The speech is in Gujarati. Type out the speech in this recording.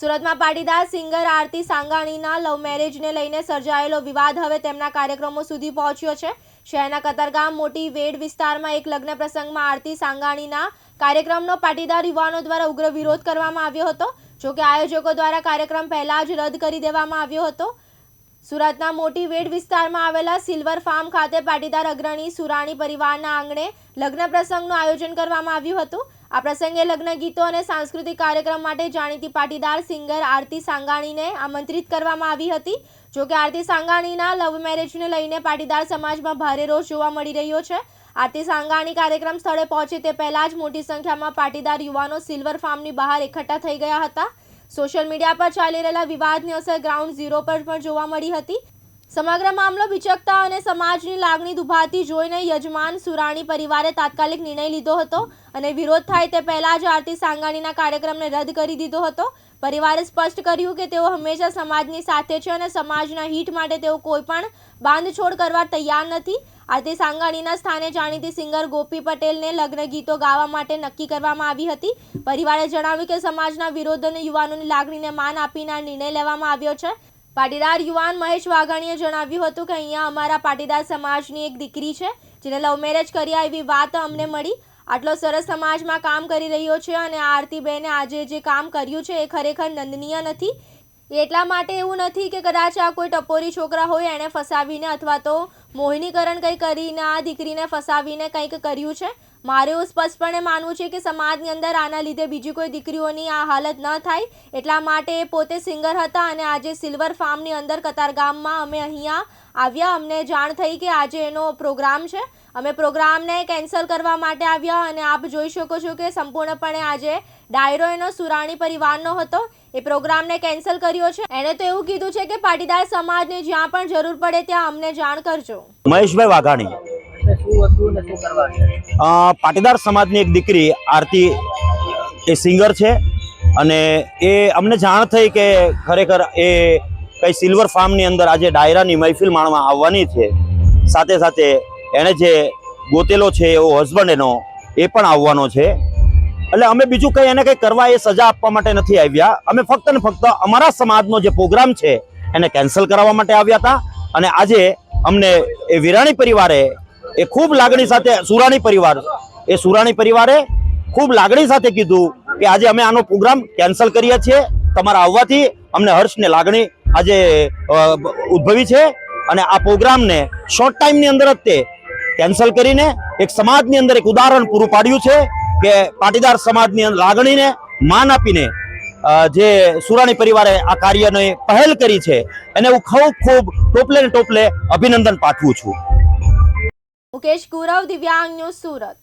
સુરતમાં પાટીદાર સિંગર આરતી સાંગાણીના લવ મેરેજને લઈને સર્જાયેલો વિવાદ હવે તેમના કાર્યક્રમો સુધી પહોંચ્યો છે. શહેરના કતારગામ મોટી વેડ વિસ્તારમાં એક લગ્ન પ્રસંગમાં આરતી સાંગાણીના કાર્યક્રમનો પાટીદાર યુવાનો દ્વારા ઉગ્ર વિરોધ કરવામાં આવ્યો હતો. જોકે આયોજકો દ્વારા કાર્યક્રમ પહેલા જ રદ કરી દેવામાં આવ્યો હતો. સુરતના મોટી વેડ વિસ્તારમાં આવેલા સિલ્વર ફાર્મ ખાતે પાટીદાર અગ્રણી સુરાણી પરિવારના આંગણે લગ્ન પ્રસંગનું આયોજન કરવામાં આવ્યું હતું. આ પ્રસંગે લગ્ન ગીતો અને સાંસ્કૃતિક કાર્યક્રમ માટે જાણીતી પાટીદાર સિંગર આરતી સાંગાણીને આમંત્રિત કરવામાં આવી હતી. જોકે આરતી સાંગાણીના લવ મેરેજને લઈને પાટીદાર સમાજમાં ભારે રોષ જોવા મળી રહ્યો છે. આરતી સાંગાણી કાર્યક્રમ સ્થળે પહોંચે તે પહેલા જ મોટી સંખ્યામાં પાટીદાર યુવાનો સિલ્વર ફાર્મની બહાર એકઠા થઈ ગયા હતા. સોશિયલ મીડિયા પર ચાલી રહેલા વિવાદની અસર ગ્રાઉન્ડ ઝીરો પર પણ જોવા મળી હતી. સમગ્ર મામલો વિચકતા અને સમાજની લાગણી દુભાતી જોઈને યજમાન સુરાણી પરિવારે તાત્કાલિક નિર્ણય લીધો હતો અને વિરોધ થાય તે પહેલા જ આરતી સાંગાણીના કાર્યક્રમને રદ કરી દીધો હતો. પરિવારે સ્પષ્ટ કર્યું કે તેઓ હંમેશા સમાજની સાથે છે અને સમાજના હિત માટે તેઓ કોઈ પણ બાંધછોડ કરવા તૈયાર નથી. આરતી સાંગાણીના સ્થાને જાણીતી સિંગર ગોપી પટેલને લગ્ન ગીતો ગાવા માટે નક્કી કરવામાં આવી હતી. પરિવારે જણાવ્યું કે સમાજના વિરોધ અને યુવાનોની લાગણીને માન આપીને આ નિર્ણય લેવામાં આવ્યો છે. પાટીદાર યુવાન મહેશ વાઘાણીએ જણાવ્યું હતું કે અહીંયા અમારા પાટીદાર સમાજની એક દીકરી છે, જેને લવ મેરેજ કર્યા એવી વાત અમને મળી. આટલો સરસ સમાજમાં કામ કરી રહ્યો છે અને આરતીબેને આજે જે કામ કર્યું છે એ ખરેખર નંદનીય નથી. એટલા માટે એવું નથી કે કદાચ આ કોઈ ટપોરી છોકરા હોય એણે ફસાવીને અથવા તો મોહિનીકરણ કંઈ કરીને, આ દીકરીને ફસાવીને કંઈક કર્યું છે? મારે એવું સ્પષ્ટપણે માનવું છે કે સમાજની અંદર આના લીધે બીજી કોઈ દીકરીઓની આ હાલત ન થાય. એટલા માટે એ પોતે સિંગર હતા અને આજે સિલ્વર ફાર્મની અંદર કતારગામમાં અમે અહીંયા આવ્યા. અમને જાણ થઈ કે આજે એનો પ્રોગ્રામ છે. અમે પ્રોગ્રામને કેન્સલ કરવા માટે આવ્યા અને આપ જોઈ શકો છો કે સંપૂર્ણપણે આજે ડાયરો એનો સુરાણી પરિવારનો હતો. એ પ્રોગ્રામને કેન્સલ કર્યો છે. એણે તો એવું કીધું છે કે પાટીદાર સમાજને જ્યાં પણ જરૂર પડે ત્યાં અમને જાણ કરજો. મહેશભાઈ વાઘાણી. એટલે શું હતું ને શું કરવા છે? અ, પાટીદાર સમાજની એક દીકરી આરતી એ સિંગર છે અને એ અમને જાણ થઈ કે ખરેખર એ કઈ સિલ્વર ફાર્મની અંદર આજે ડાયરાની મહેફિલ માણવા આવવાની છે. સાથે સાથે એણે જે ગોતેલો છે, એવો હસબન્ડ એનો, એ પણ આવવાનો છે. એટલે અમે બીજું કંઈ એને કંઈ કરવા એ સજા આપવા માટે નથી આવ્યા. અમે ફક્ત ને ફક્ત અમારા સમાજનો જે પ્રોગ્રામ છે, એને કેન્સલ કરાવવા માટે આવ્યા હતા. અને આજે અમને એ વિરાણી પરિવારે, એ ખૂબ લાગણી સાથે, સુરાણી પરિવાર, એ સુરાણી પરિવારે ખૂબ લાગણી સાથે કીધું કે આજે અમે આનો પ્રોગ્રામ કેન્સલ કરીએ છીએ. તમારા આવવાથી અમને હર્ષને લાગણી આજે ઉદ્ભવી છે. અને આ પ્રોગ્રામને શોર્ટ ટાઈમની અંદર જ તે કેન્સલ કરીને એક સમાજની અંદર એક ઉદાહરણ પૂરું પાડ્યું છે કે પાટીદાર સમાજની લાગણીને માન આપીને જે સુરાણી પરિવારે આ કાર્યને પહેલ કરી છે, એને હું ખૂબ ખૂબ ટોપલે ટોપલે અભિનંદન પાઠવું છું. મુકેશ ગુરવ, દિવ્યાંગ સુરત.